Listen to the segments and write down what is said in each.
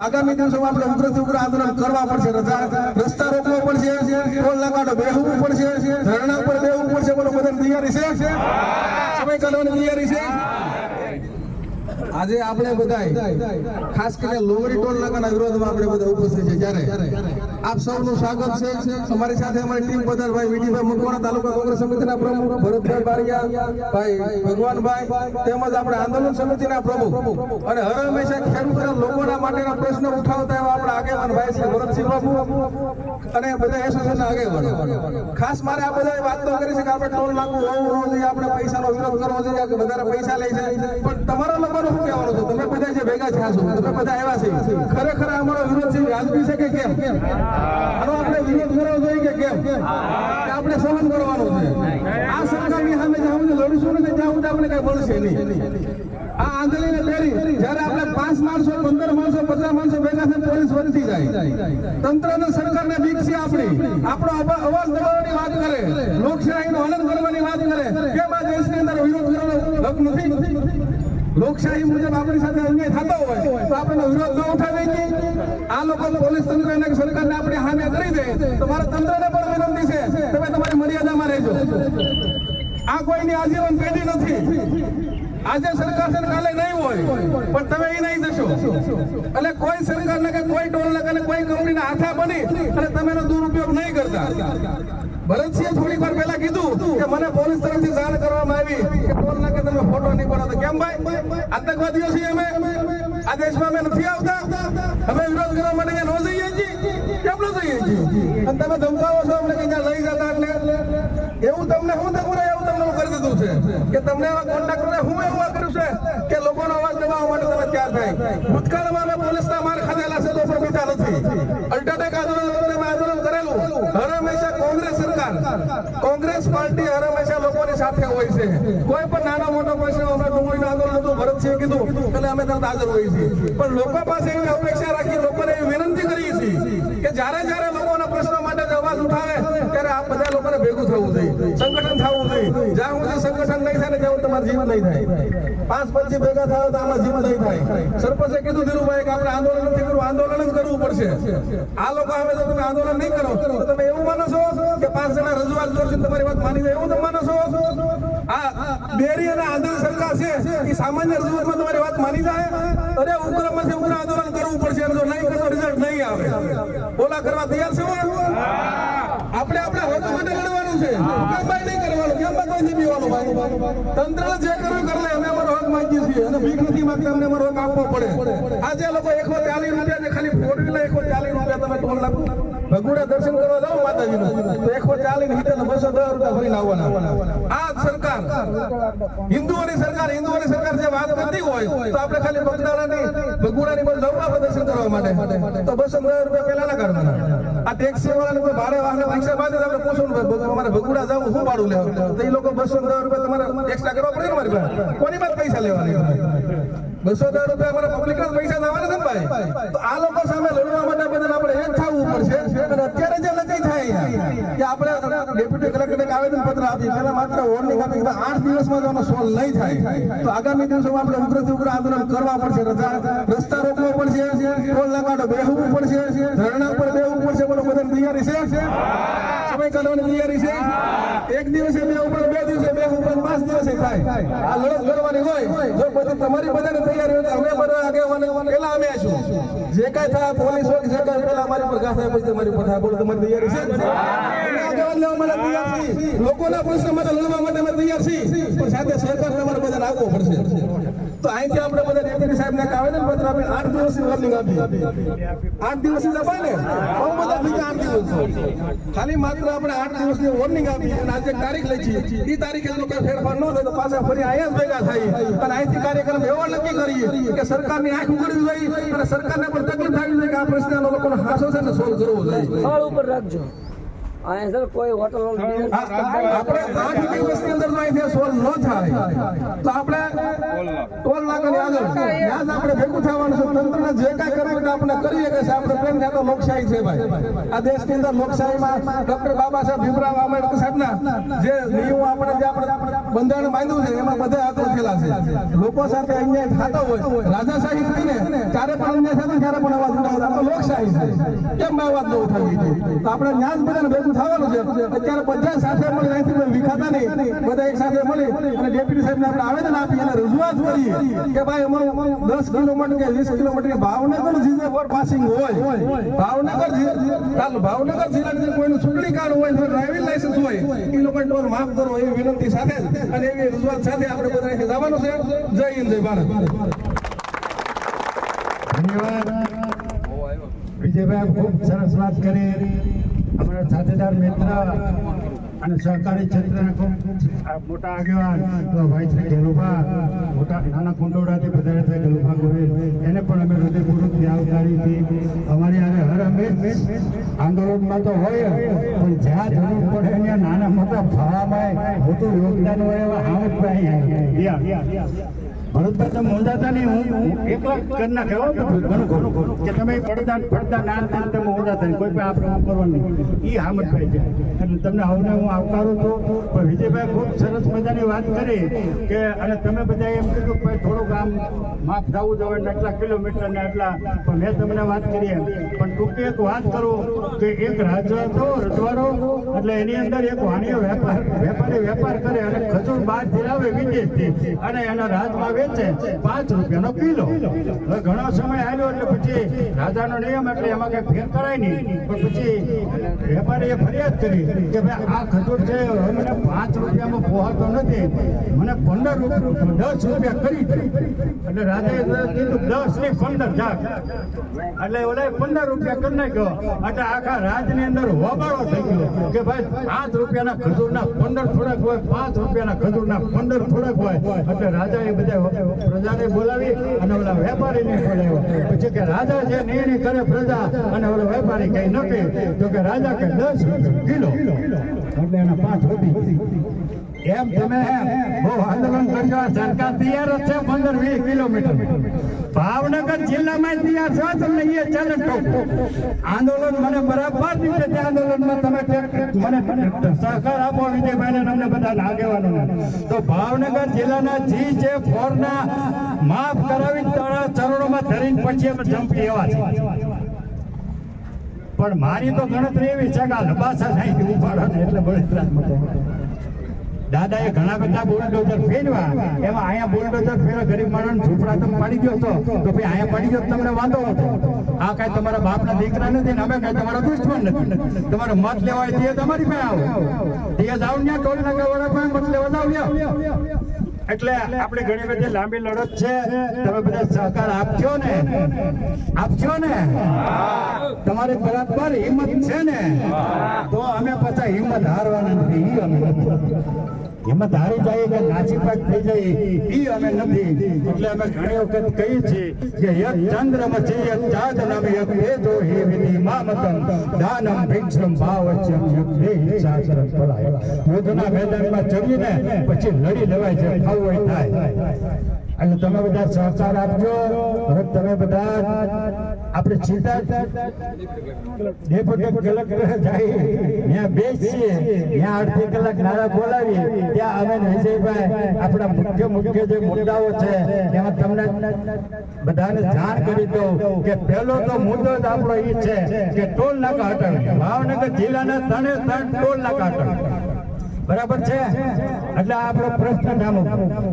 આગામી દિવસોમાં આપણે ઉગ્રથી ઉગ્ર આંદોલન કરવા પડશે. રસ્તા રોકવો પડશે. ટોલ નાકાતો બેહવું પડશે. ધરણા પર બેહવું પડશે. બોલો, બધાની તૈયારી છે? સમય કાઢવાની તૈયારી છે? આજે આપણે બધા ખાસ કરીને લોવરી ટોલ નાકાના વિરોધમાં આપણે બધા ઉપસ્થિત છે જ્યારે આપ સૌનું સ્વાગત છે. અમારી સાથે અમારી ટીમ બધા ભાઈ વિડીભાઈ મકવાણા, તાલુકા કોંગ્રેસ સમિતિના પ્રમુખ ભરતભાઈ બારિયા, ભાઈ ભગવાનભાઈ, તેમજ આપણે આંદોલન સમિતિના પ્રમુખ. અને હર હંમેશા ખેડૂતોના લોકોના માટેના પ્રશ્નો ઉઠાવતા એવા આપણા આગેવાન ભાઈ છે ભરતસિંહ બાબુ અને બધા એસોસિએશનના આગેવાનો. ખાસ મારે આ બધા વાત તો કરી છે કે આપણે ટોલ નાકું હોવું જોઈએ, આપણે પૈસાનો વિરોધ કરવો જોઈએ, કે વધારે પૈસા લે છે. પણ તમારા લોકોનું કહેવાનું છે? તમે બધા જે ભેગા થયા છો, તમે બધા આવ્યા છે. ખરેખર અમારો વિરોધ છે વાજબી છે કે કેમ? આનો આપણે વિરોધ કરવો જોઈએ કે કેમ? આપણે સહન કરવાનો છે. આ સરકારની સામે જ્યાં સુધી લડીશું ને, ત્યાં સુધી આપણે કઈ મળશે નહીં. આ આંદોલન પહેરી, જ્યારે આપણે પાંચ માણસો, પંદર માણસો, પચાસ માણસો ભેગા થઈને પોલીસ વધતી જાય. તંત્ર અને સરકારને બીક છે આપણી. આપણો અવા- અવાજ દબાવવાની વાત કરે. લોકશાહીનો આનંદ કરવાની વાત કરે. કેમ આ દેશની અંદર વિરોધ કરવાનો હક નથી? લોકશાહી મુજબ આપણી સાથે અન્યાય થતો હોય, તો આપણે વિરોધ ન ઉઠાવી આ લોકો પોલીસ તંત્ર અને સરકારને આપણે હામે કરી દે, તો મારા તંત્રને પણ વિનંતી છે, તમે તમારી મર્યાદામાં રહેજો. આ કોઈની આજીવન પેઢી નથી. આજે સરકાર છે કાલે નહીં હોય, પણ તમે એ નહીં જશો. એટલે કોઈ સરકારને કે કોઈ ટોલને કે કોઈ કંપનીના હાથા બની અને તમે દુરુપયોગ નહીં કરતા. ભરતસિંહે થોડીક વાર પહેલા કીધું કે મને પોલીસ તરફથી જાણ કરવામાં આવી કે ટોલ નાકે તમે ફોટો નહીં પડાવતો કેમ ભાઈ આતંકવાદીઓ છીએ અમે આ દેશમાં અમે નથી આવતા. અમે વિરોધ કરવા માટે અહીંયા ન જઈએ છીએ. કેમ ન જઈએ છીએ? અને તમે ધમકાવો છો અમને કે લઈ જતા એટલે? એવું તમને શું થયું એવું તમને હું કરી દીધું છે. કે તમને આવા કોન્ટ્રાક્ટરે હું એવું કર્યું છે કે લોકોનો અવાજ દબાવવા માટે તમે તૈયાર થાય. ભૂતકાળમાં અમે પોલીસના માર ખાધેલા છે, તો પણ બીતા નથી. અમે આંદોલન કરેલું હર હંમેશા કોંગ્રેસ સરકાર કોંગ્રેસ પાર્ટી હર હંમેશા લોકોની સાથે હોય છે. કોઈ પણ નાનો મોટો પ્રશ્ન અમે ડુંગળીનું આંદોલન હતું ભરતસિંહ કીધું એટલે અમે તરત હાજર હોઈએ છીએ. પણ લોકો પાસે એવી અપેક્ષા રાખી, લોકોને એવી વિનંતી કરી છે કે જ્યારે જ્યારે લોકોના પ્રશ્નો માટે અવાજ ઉઠાવે ત્યારે આ બધા લોકોને ભેગું થવું જોઈએ. સંગઠન થવું જોઈએ. જ્યાં સુધી સંગઠન નહીં થાય ને ત્યાં તમારું જીવન નહીં થાય. પાંચ પંચી ભેગા થાય તો આમાં જીવન નહીં થાય. સરપંચે કીધું ધીરુભાઈ કે આપણે આંદોલન નથી કરવું, આંદોલન જ કરવું પડશે. આ લોકો આવે તો તમે આંદોલન નહીં કરો, તો તમે એવું માનો છો કે પાંચ જણા રજૂઆત કરશે તમારી વાત માની જાય એવું તમે માનો છો આ બેરી અને આંધળી સરકાર છે, એ સામાન્ય રજૂઆતમાં તમારી વાત માની જાય? અરે ઉગ્રમાંથી ઉગ્ર આંદોલન કરવું પડશે જો નહીં કરતો રિઝલ્ટ નહીં આવે. ઓલા કરવા તૈયાર છે? આપણે આપણે હક માટે લડવાનું છે. હુકમભાઈ નહીં કરવાનું. કેમ બા કોઈ નહીં પીવાનું ભાઈ? તંત્ર જે કર્યું કરે અમે અમારો હક માંગીએ છીએ. અને ભીખ નથી માંગતા. અમને અમારો હક આપવો પડે. આજે લોકો એકસો ચાલીસ રૂપિયા ખાલી ફોર વ્હીલર એકસો ચાલીસ રૂપિયા તમે ટોલ નાખો. ભગુડા દર્શન કરવા જાવ માતાજીનું. તો એકસો ચાલીસ હિતે બસો દસ રૂપિયા ભરીને આવવાના. આ સરકાર. હિન્દુઓની સરકાર હિન્દુઓની સરકાર જે વાત કરતી હોય, તો આપણે ખાલી બગદાણાની ભગુડાની બસ જવું દર્શન કરવા માટે. તો બસો દસ રૂપિયા પેલા ના કરવાના આ ટેક્સી વાળાને કોઈ ભાડે વાહન રિક્ષા બાદ આપણે પૂછવું અમારે ભગુડા જવું શું ભાડું લેવું? તો એ લોકો બસો દસ રૂપિયા તમારે એક્સ્ટ્રા કરવા પડે ને મારી પાસે? કોની પાસે પૈસા લેવાની? બસો દસ રૂપિયા અમારા પબ્લિક પૈસા લાવવાના છે ભાઈ? તો આ લોકો સામે લડવા માટે બધા આપણે એક થવું પડશે અને આપણે ડેપ્યુટી કલેક્ટરને ઉગ્ર આંદોલન કરવા પડશે. રસ્તા રોકવો પડશે, ટોલ નાકાતો બેહવું પડશે, ધરણા પર બેહવું પડશે, બોલો તૈયારી છે? સમય કાઢવાની તૈયારી છે? એક દિવસે બે ઉપર ઉપર પાંચ દિવસે થાય. આ લડત કરવાની હોય, જો બધી તમારી બધાને તૈયારી હોય અમે બધા આગેવાનો પેલા અમે આવીશું જે કાંઈ થાય, પોલીસ હોય જે કાંઈ, પેલા અમારી પર ગાથા પછી તમારી પર થાય બોલો તમારી તૈયારી છે. લેવા માટે તૈયાર લોકોના પ્રશ્ન માટે લડવા માટે અમે તૈયાર છીએ. પણ સાથે સરકાર તમારે બધાને આપવો પડશે. તો અહીંથી આપણે બધા ડેપ્યુટી સાહેબને આવેદન પત્ર આપી આઠ દિવસની વોર્નિંગ આપી આઠ દિવસની દબાય ને બહુ બધા બીજા આઠ દિવસ. ખાલી માત્ર આપણે આઠ દિવસની વોર્નિંગ આપી અને આજે તારીખ લઈ છીએ એ તારીખે એનો કોઈ ફેરફાર ન થાય તો પાછા ફરી અહીંયા ભેગા થાય અને અહીંથી કાર્યક્રમ એવો નક્કી કરીએ કે સરકારની આંખ ઉગડવી જોઈએ અને સરકારને પણ તકલીફ થાય જોઈએ કે આ પ્રશ્ન લોકો હાસો છે ને સોલ્વ કરવો જોઈએ. ઉપર રાખજો. અહીંયા સર. કોઈ હોટલ આપણે આઠ દિવસની અંદર અહીંથી ન થાય. તો આપણે ટોલ નાકાની આગળ. ત્યાં આપણે ભેગું થવાનું છે. તંત્રને જે કાંઈ કરવું આપણે કરીએ કે છે આપણે પ્રેમ ત્યાં તો લોકશાહી છે ભાઈ. આ દેશની અંદર લોકશાહીમાં ડોક્ટર બાબા સાહેબ ભીમરાવ આંબેડકર સાહેબના જે નિયમો આપણે જે આપણે બંધારણ બાંધ્યું છે, એમાં બધા હાથ રાખેલા છે. લોકો સાથે અન્યાય થતો હોય, રાજાશાહી થઈને ત્યારે પણ અન્યાય થતો ત્યારે પણ અવાજ તો લોકશાહી છે. કેમ અવાજ ન ઉઠાવી તો આપણે ન્યાજ બધાને ભેગું થવાનું છે. અત્યારે બધા સાથે મળી અહીંથી વિખાતા નહીં. બધા એક સાથે મળી અને ડેપ્યુટી સાહેબને આપણે આવેદન આપી અને રજૂઆત કરી કે ભાઈ અમારું દસ કિલોમીટર કે વીસ kilometre Bhavnagar GJ four passing હોય, ભાવનગર જી- ભાવનગર જિલ્લાની કોઈનું ચૂંટણી કાર્ડ હોય અથવા ડ્રાઇવિંગ લાયસન્સ હોય, એ લોકોને ટોલ માફ કરો એવી વિનંતી સાથે અને એવી રજૂઆત સાથે આપણે બધા જવાનું છે. જય હિન્દ, જય ભારત. ધન્યવાદ. વિજયભાઈ ખૂબ સરસ વાત કરી. અમારા સાથેદાર મિત્ર અને સહકારી ક્ષેત્રના મોટા આગેવાન ભાઈ ગેલુભા, મોટા નાના કુંડોળાથી વધારે થાય ગેલુભા ગોહિલ. એને પણ અમે હૃદયપૂર્વકથી આવકારી હતી. અમારી આંદોલનમાં તો હોય, પણ જ્યાં જરૂર પડે ત્યાં નાના મોટા ફાળામાં મોટું યોગદાન હોય એવા જ અહીંયા ભરતભાઈ તમે ઊંધાતા નહીં હું હું એકલા કરી નાખે ઘણું ઘણું કે તમે પડદા પડદા ના થાય તમે ઊંધાતા નહીં કોઈ પણ આપણે આમ કરવાનું નહીં. એ હામદભાઈ છે. એટલે તમને હવે હું આવકારું છું પણ વિજયભાઈ ખૂબ સરસ મજાની વાત કરી કે અને તમે બધા એમ કીધું ભાઈ થોડુંક આમ માફ થવું જોઈએ ને એટલા કિલોમીટર ને એટલા પણ મેં તમને વાત કરી એમ. પણ ટૂંકી એક વાત કરું કે એક રાજ્ય હતો રજવાડો એટલે એની અંદર એક વાણીય વેપાર વેપારી વેપાર કરે અને ખજૂર બહાર લાવે વિદેશથી. અને એના રાજમાં વેચે પાંચ રૂપિયાનો કિલો. હવે ઘણો સમય આવ્યો એટલે પછી રાજાનો નિયમ એટલે એમાં કઈ ફેર કરાય નહીં. પણ પછી વેપારીએ ફરિયાદ કરી કે ભાઈ, આ ખજૂર છે મને પાંચ રૂપિયામાં પોહાતો નથી. મને પંદર રૂપિયા દસ રૂપિયા કરી એટલે રાજાએ કીધું, દસની પંદર જાગ એટલે ઓલા પંદર રૂપિયા કરી નાખ્યો. એટલે આખા રાજની અંદર હોબાળો થઈ ગયો કે ભાઈ, પાંચ રૂપિયાના ખજૂરના પંદર થોડાક હોય, પાંચ રૂપિયાના ખજૂરના પંદર થોડાક હોય. એટલે રાજાએ બધા પ્રજાને બોલાવી અને ઓલા વેપારીને બોલાવ્યો. પછી કે રાજા જે નિર્ણય કરે પ્રજા અને ઓલો વેપારી કઈ ન કહે તો કે રાજા કે દસ કિલો. એટલે એના પાંચ વધી એમ તમે બહુ આંદોલન કરજો સરકાર તૈયાર જ છે પંદર વીસ કિલોમીટર. ભાવનગર જિલ્લામાં તૈયાર છો તમને એ ચેલેન્જ કહું આંદોલન મને બરાબર રીતે તે આંદોલનમાં તમે મને સહકાર આપો, વિજયભાઈને તમને બધા આગેવાનો. તો ભાવનગર જિલ્લાના જી જે ફોરના માફ કરાવી તારા ચરણોમાં ધરીને પછી અમે જંપી એવા છે પણ મારી તો ગણતરી એવી છે કે આ લબાસા થાય ઉપાડો એટલે બળતરાજ મતો દાદાએ ઘણા બધા બુલડોઝર ફેરવા એમાં અહીંયા બુલડોઝર ફેરવા, ગરીબ માણસ ઝૂંપડા તમે પાડી ગયો છો. તો ભાઈ અહીંયા પડી ગયો તમને વાંધો હતો આ કઈ તમારા બાપના દીકરા નથી અમે કઈ તમારા દુશ્મન નથી. તમારો મત લેવાય તે તમારી પાસે આવો. તે જાવ ને ટોલ નાકા વાળા પાસે મત લેવા જાવ. એટલે આપણે ઘણી બધી લાંબી લડત છે. તમે બધા સહકાર આપજો ને. આપજો ને. તમારી બરાબર હિંમત છે ને. તો અમે પાછા હિંમત હારવાના નથી. અમે નથી ધારી જાય કે નાચી પાક થઈ જાય, ઈ અમે નથી. એટલે અમે ઘણી વખત કહીએ છીએ કે યત ચંદ્રમસી યત ચાંદનમ યત તેજો હે વિધિ મામતમ દાનમ ભિક્ષમ ભાવચ્યમ એક હે શાસ્ત્રમ ફલાય. યુદ્ધના મેદાનમાં ચડીને પછી લડી લેવાય છે હોય થાય. એટલે તમે બધા સહકાર આપજો. તમે બધા આપણે સીધા ડેપ્યુટી કલેક્ટર જાય. ત્યાં બેસીએ ત્યાં અડધી કલાક નારા બોલાવીએ. ત્યાં અમે વિજયભાઈ આપણા મુખ્ય મુખ્ય જે મુદ્દાઓ છે, એમાં તમને બધાને જાણ કરી દઉં કે પહેલો તો મુદ્દો જ આપણો એ છે કે ટોલ નાકા હટાવી. ભાવનગર જિલ્લાના ત્રણે ત્રણ ટોલ નાકા હટાવી. બરાબર છે? એટલે આપણો પ્રશ્ન ધામો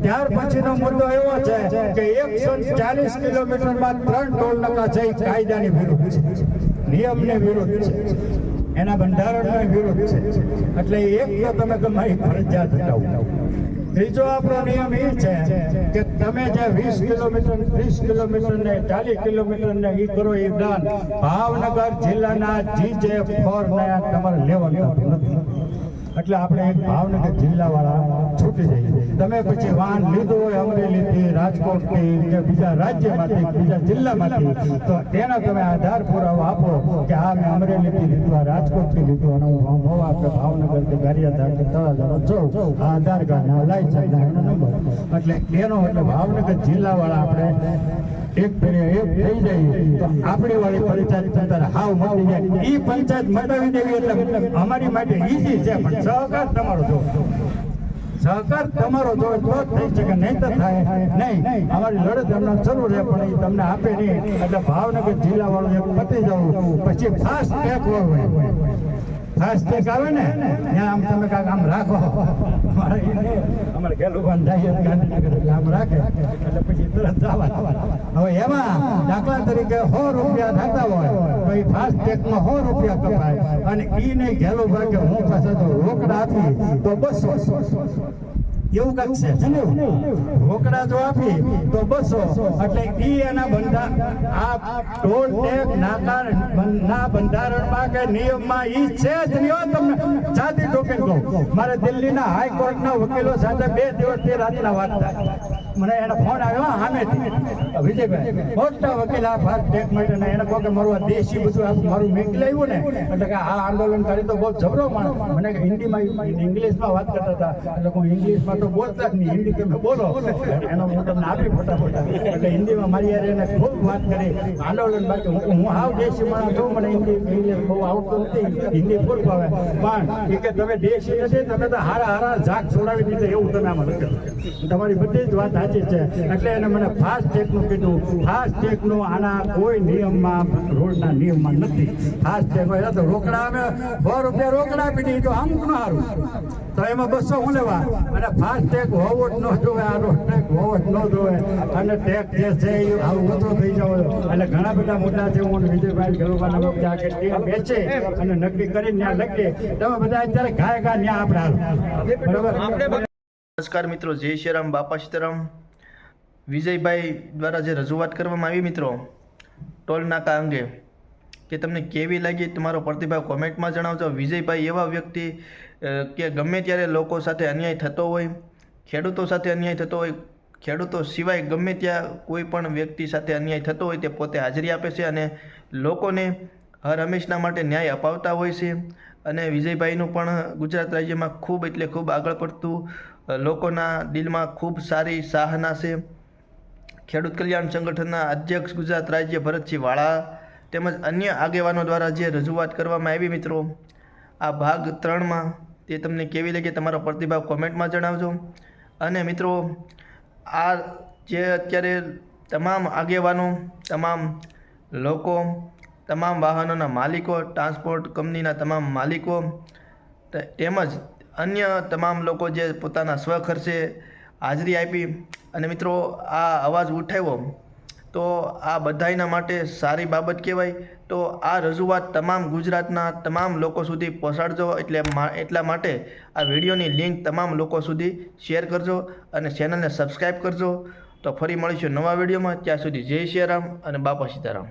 ત્યાર પછીનો મુદ્દો એવો છે કે એકસો ચાલીસ કિલોમીટર બાદ ત્રણ ટોલ નાકા છે કાયદાની વિરુદ્ધ છે. નિયમને વિરુદ્ધ છે. એના બંધારણને વિરુદ્ધ છે. એટલે એક તો તમે તમારી ફરજિયાત હટાવો ત્રીજો આપણો નિયમ એ છે કે તમે જે વીસ કિલોમીટર, ત્રીસ કિલોમીટર ને ચાલીસ કિલોમીટર ને ઈ કરો એ દાન ભાવનગર જિલ્લાના જીજે ફોર ને તમારે લેવાનું નથી. એટલે આપણે ભાવનગર જિલ્લા વાળા છૂટી જાય તમે પછી વાહન લીધું હોય અમરેલીથી રાજકોટથી કે બીજા રાજ્યમાંથી બીજા જિલ્લામાંથી, તો તેનો તમે આધાર પુરાવો આપો કે આ મેં અમરેલીથી લીધું, આ રાજકોટથી લીધું અને હું મહુવા કે ભાવનગર કે ગારિયાધાર કે તળાજાનો જોઉં, આ આધાર કાર્ડ ના લાયસન્સ ના નંબર એટલે એનો એટલે ભાવનગર જિલ્લાવાળા આપણે એક ફેરે એક થઈ જાય. તો આપણી વાળી પંચાયત તંત્ર હાવ મટી જાય. ઈ પંચાયત મટાવી દેવી એટલે અમારી માટે ઈઝી છે. પણ સહકાર તમારો જો. સહકાર તમારો જો તો થઈ શકે, નહીં તો થાય નહીં. અમારી લડત એમને શરૂ રહે પણ એ તમને આપે નહીં. એટલે ભાવનગર જિલ્લા વાળું પતી જવું પછી ફાસ્ટ ટેક હોય. ટેક આવે ને, ત્યાં આમ તમે કાંઈક આમ રાખો. અમારે. અમારે ગેલું બંધાય ગાંધીનગર આમ રાખે. એટલે પછી તરત હવે એમાં દાખલા તરીકે સો રૂપિયા થતા હોય, તો એ ફાસ્ટ ટેગમાં સો રૂપિયા કપાય. અને ઈ નહીં ઘેલું ભાગે હું પાસે તો રોકડા આપી, તો બસો. એવું કાંઈક છે? રોકડા જો આપી તો બસો. એટલે ઈ એના બંધા આ ટોલ ટેક ના બંધારણમાં કે નિયમમાં ઈ છે જ હો તમને. જાતિ ટોકેન કહું. મારે દિલ્હીના હાઈકોર્ટના વકીલો સાથે બે દિવસથી રાતના વાત થાય. મને એનો ફોન આવ્યો સામેથી વિજયભાઈ, મોટા વકીલ આ ફાસ્ટ ટેક માટે એને કહો મારું આ દેશી બધું મારું મેકલી આવ્યું ને. એટલે કે આ આંદોલન કરી તો બહુ જબરો માણસ. મને હિન્દીમાં ઇંગ્લિશમાં વાત કરતા હતા. એટલે હું ઇંગ્લિશમાં તો બોલતા જ નહીં, હિન્દી તમે બોલો? એનો હું તમને આપી ફટાફટ. એટલે હિન્દીમાં મારી યાર એને ખૂબ વાત કરી. આંદોલન બાકી, હું હાવ દેશી માણસ છું, મને હિન્દી, ઇંગ્લિશ બહુ આવડતું નથી. હિન્દી ફૂલ ભાવે પણ કે તમે દેશી નથી, તમે તો હારા હારા ઝાક છોડાવી દીધે એવું તમે આમાં લખ્યું તમારી બધી જ વાત સાચી છે. એટલે એને મને ફાસ્ટ ટેકનું કીધું. ફાસ્ટ ટેકનું આના કોઈ નિયમમાં, રોડના નિયમમાં નથી. ફાસ્ટ ટેક હોય તો રોકડા અમે સો રૂપિયા રોકડા આપી દઈએ તો સારું તો એમાં બસો હું લેવા? અને ફાસ્ટ ટેક હોવો જ ન જોવે, આ રોડ ટેક હોવો જ ન જોવે. અને ટેક જે છે એ આવું ઓછો થઈ જવો એટલે ઘણા બધા મુદ્દા છે, હું વિજયભાઈ ગરુબાના વખતે આ કે ટીમ બેસે અને નક્કી કરીને ત્યાં લખીએ. તમે બધા અત્યારે ગાય ગા ત્યાં આપણે બરાબર? નમસ્કાર મિત્રો, જય શ્રીરામ, બાપા સીતારામ. વિજયભાઈ દ્વારા જે રજૂઆત કરવામાં આવી મિત્રો, ટોલ નાકા અંગે, કે તમને કેવી લાગી તમારો પ્રતિભાવ કોમેન્ટમાં જણાવજો. વિજયભાઈ એવા વ્યક્તિ કે ગમે ત્યારે લોકો સાથે અન્યાય થતો હોય, ખેડૂતો સાથે અન્યાય થતો હોય, ખેડૂતો સિવાય ગમે ત્યાં કોઈ પણ વ્યક્તિ સાથે અન્યાય થતો હોય તે પોતે હાજરી આપે છે અને લોકોને હર હંમેશના માટે ન્યાય અપાવતા હોય છે. અને વિજયભાઈનું પણ ગુજરાત રાજ્યમાં ખૂબ એટલે ખૂબ આગળ પડતું લોકોના દિલમાં ખૂબ સારી સાહના છે. ખેડૂત કલ્યાણ સંગઠનના અધ્યક્ષ ગુજરાત રાજ્ય ભરતસિંહ વાળા તેમજ અન્ય આગેવાનો દ્વારા જે રજૂઆત કરવામાં આવી મિત્રો, આ ભાગ ત્રણમાં તે તમને કેવી લાગે તમારો પ્રતિભાવ કોમેન્ટમાં જણાવજો. અને મિત્રો, આ જે અત્યારે તમામ આગેવાનો, તમામ લોકો, તમામ વાહનોના માલિકો, ટ્રાન્સપોર્ટ કંપનીના તમામ માલિકો તેમજ અન્ય તમામ લોકો જે પોતાના સ્વખર્ચે હાજરી આપી અને મિત્રો આ અવાજ ઉઠાવ્યો, તો આ બધાના માટે સારી બાબત કહેવાય. તો આ રજૂઆત તમામ ગુજરાતના તમામ લોકો સુધી પહોંચાડજો એટલે એટલા માટે આ વિડીયોની લિંક તમામ લોકો સુધી શેર કરજો અને ચેનલને સબસ્ક્રાઈબ કરજો. તો ફરી મળીશું નવા વિડીયોમાં. ત્યાં સુધી જય શ્રી રામ અને બાપા સીતારામ.